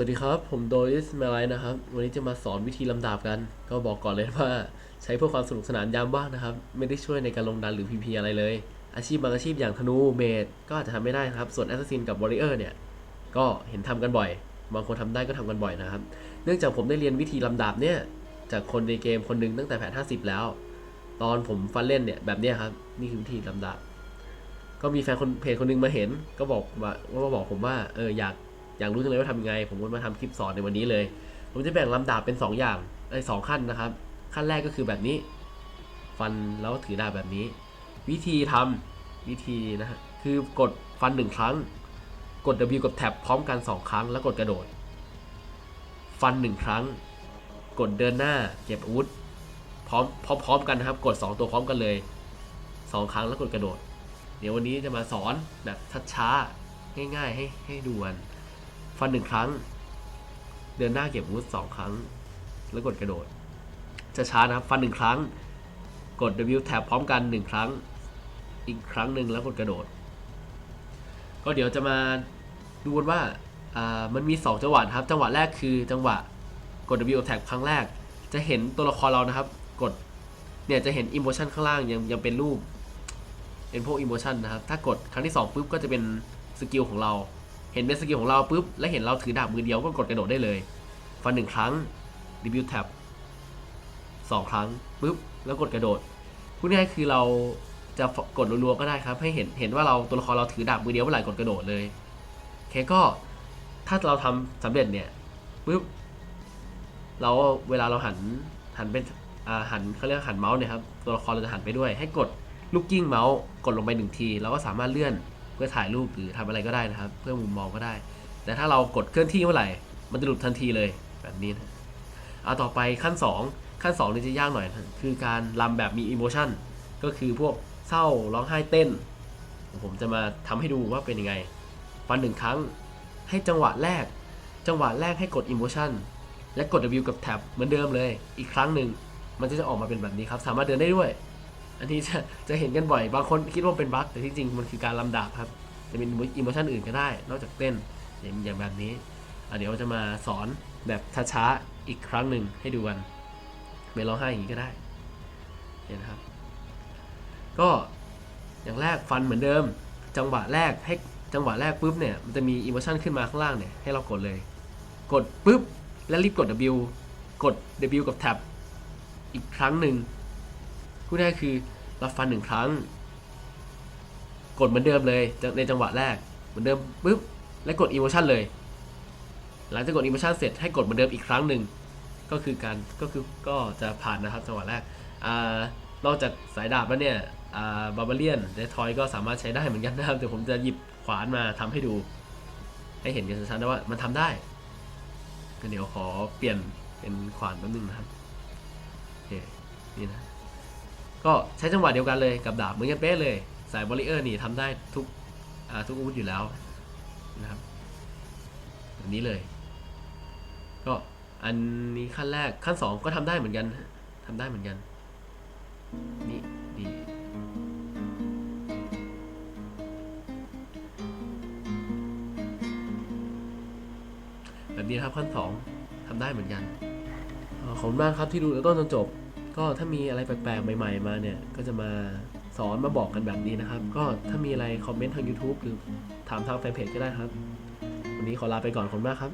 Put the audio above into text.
สวัสดีครับ ผมโดริสเมลัยนะครับ วันนี้จะมาสอนวิธีลำดับกัน ก็บอกก่อนเลยว่าใช้เพื่อความสนุกสนานยามว่างนะครับ ไม่ได้ช่วยในการลงดันหรือ PVP อะไรเลย อาชีพบางอาชีพอย่างธนูเมดก็อาจจะทำไม่ได้นะครับ ส่วนแอสซัสซินกับวอริเออร์เนี่ย ก็เห็นทำกันบ่อย บางคนทำได้ก็ทำกันบ่อยนะครับ เนื่องจากผมได้เรียนวิธีลำดับเนี่ย จากคนในเกมคนหนึ่งตั้งแต่แพท50 แล้ว ตอนผมฟันเล่นเนี่ยแบบนี้ครับ นี่คือวิธีลำดับ ก็มีแฟนคนเพจคนหนึงมาเห็น ก็บอกว่าว่ามาบอกผมว่าเอออยาก อยากรู้จังเลยว่าทำยังไง ผมก็มาทำคลิปสอนในวันนี้เลย ผมจะแบ่งลำดับเป็น 2 อย่างไอ้สองขั้นนะครับ ขั้นแรกก็คือแบบนี้ ฟันแล้วถือดาบแบบนี้ วิธีทำวิธีนะฮะคือกดฟันหนึ่งครั้ง กด W กับแท็บพร้อมกัน 2 ครั้ง แล้วกดกระโดด ฟันหนึ่งครั้ง กดเดินหน้าเก็บอาวุธพร้อมพร้อมพร้อมกันนะครับ กด 2 ตัวพร้อมกันเลย 2 ครั้งแล้วกดกระโดด เดี๋ยววันนี้จะมาสอนแบบช้าๆง่าย ๆ ให้ให้ดูกัน ฟันหนึ่งครั้ง เดินหน้าเก็บอาวุธสองครั้ง แล้วกดกระโดด จะช้านะครับ ฟันหนึ่งครั้ง กด W แท็บพร้อมกันหนึ่งครั้ง อีกครั้งหนึ่งแล้วกดกระโดด ก็เดี๋ยวจะมาดูกันว่ามันมี 2 จังหวะนะครับ จังหวะแรกคือจังหวะกด W แท็บครั้งแรก จะเห็นตัวละครเรานะครับ กด เนี่ยจะเห็นอิโมชันข้างล่างยังยังเป็นรูปเป็นพวกอิโมชันนะครับ ถ้ากดครั้งที่2ปุ๊บก็จะเป็นสกิลของเรา ห็นเป็นสกิลของเราปุ๊บ และเห็นเราถือดาบมือเดียวก็กดกระโดดได้เลย ฟันหนึ่งครั้งรีวิวแท็บสองครั้งปุ๊บ แล้วกดกระโดดพูดง่ายคือเราจะกดรัวๆก็ได้ครับ ให้เห็นเห็นว่าเราตัวละครเราถือดาบมือเดียวเมื่อไหร่กดกระโดดเลยโอเคก็ถ้าเราทำสำเร็จเนี่ยปุ๊บเราเวลาเราหันหันเป็นหันเขาเรียกหันเมาส์เนี่ยครับตัวละครเราจะหันไปด้วย ให้กดลูกกิ้งเมาส์กดลงไปหนึ่งทีเราก็สามารถเลื่อน เพื่อถ่ายรูปหรือทำอะไรก็ได้นะครับ เพื่อมุมมองก็ได้ แต่ถ้าเรากดเคลื่อนที่เมื่อไหร่ มันจะหลุดทันทีเลยแบบนี้นะเอาต่อไปขั้น 2 ขั้น2นี่จะยากหน่อยนะคือการรำแบบมีอิโมชันก็คือพวกเศร้าร้องไห้เต้น ผมจะมาทำให้ดูว่าเป็นยังไง ฟันหนึ่งครั้งให้จังหวะแรก จังหวะแรกให้กดอิโมชันและกด W กับแท็บเหมือนเดิมเลย อีกครั้งหนึ่งมันจะออกมาเป็นแบบนี้ครับ สามารถเดินได้ด้วย อันนี้จะจะเห็นกันบ่อย บางคนคิดว่าเป็นบั๊กแต่ที่จริงมันคือการลำดับครับ จะเป็นอิโมชันอื่นก็ได้ นอกจากเต้นอย่างอย่างแบบนี้อะเดี๋ยวจะมาสอนแบบช้าๆอีกครั้งหนึ่งให้ดูกันไม่ร้องไห้อย่างนี้ก็ได้เห็นครับ ก็อย่างแรกฟันเหมือนเดิม จังหวะแรกให้จังหวะแรกปุ๊บเนี่ยมันจะมีอิโมชันขึ้นมาข้างล่างเนี่ยให้เรากดเลย กดปุ๊บแล้วรีบกด W กด W กับแท็บอีกครั้งหนึ่ง พูดง่ายคือเราฟันหนึ่งครั้ง กดเหมือนเดิมเลยในจังหวะแรกเหมือนเดิมปุ๊บแล้วกด emotion เลย หลังจากกด emotion เสร็จให้กดเหมือนเดิมอีกครั้งหนึ่งก็คือการก็คือก็จะผ่านนะครับจังหวะแรกอนอกจากสายดาบแล้วเนี่ยบาบาเลียนเดทอยก็สามารถใช้ได้เหมือนกันนะครับเดี๋ยวผมจะหยิบขวานมาทำให้ดู ให้เห็นกันชัดๆนะว่ามันทำได้ก็เดี๋ยวขอเปลี่ยนเป็นขวานแป๊บนึงนะครับโอเคนี่นะ ก็ใช้จังหวะเดียวกันเลยกับดาบเหมือนกันเป๊ะเลย สายบริเออร์นี่ทำได้ทุกทุกอาวุธอยู่แล้วนะครับแบบนี้เลย ก็อันนี้ขั้นแรกขั้นสองก็ทำได้เหมือนกันทำได้เหมือนกัน นี่ดีแบบนี้ครับขั้นสองทำได้เหมือนกันเอ่อขอบคุณมากครับที่ดูต้นจนจบ ก็ถ้ามีอะไรแปลกๆ ใหม่ๆ มาเนี่ย ก็จะมาสอนมาบอกกันแบบนี้นะครับ ก็ถ้ามีอะไรคอมเมนต์ทาง YouTube หรือถามทางแฟนเพจก็ได้ครับ วันนี้ขอลาไปก่อนขอบคุณมากครับ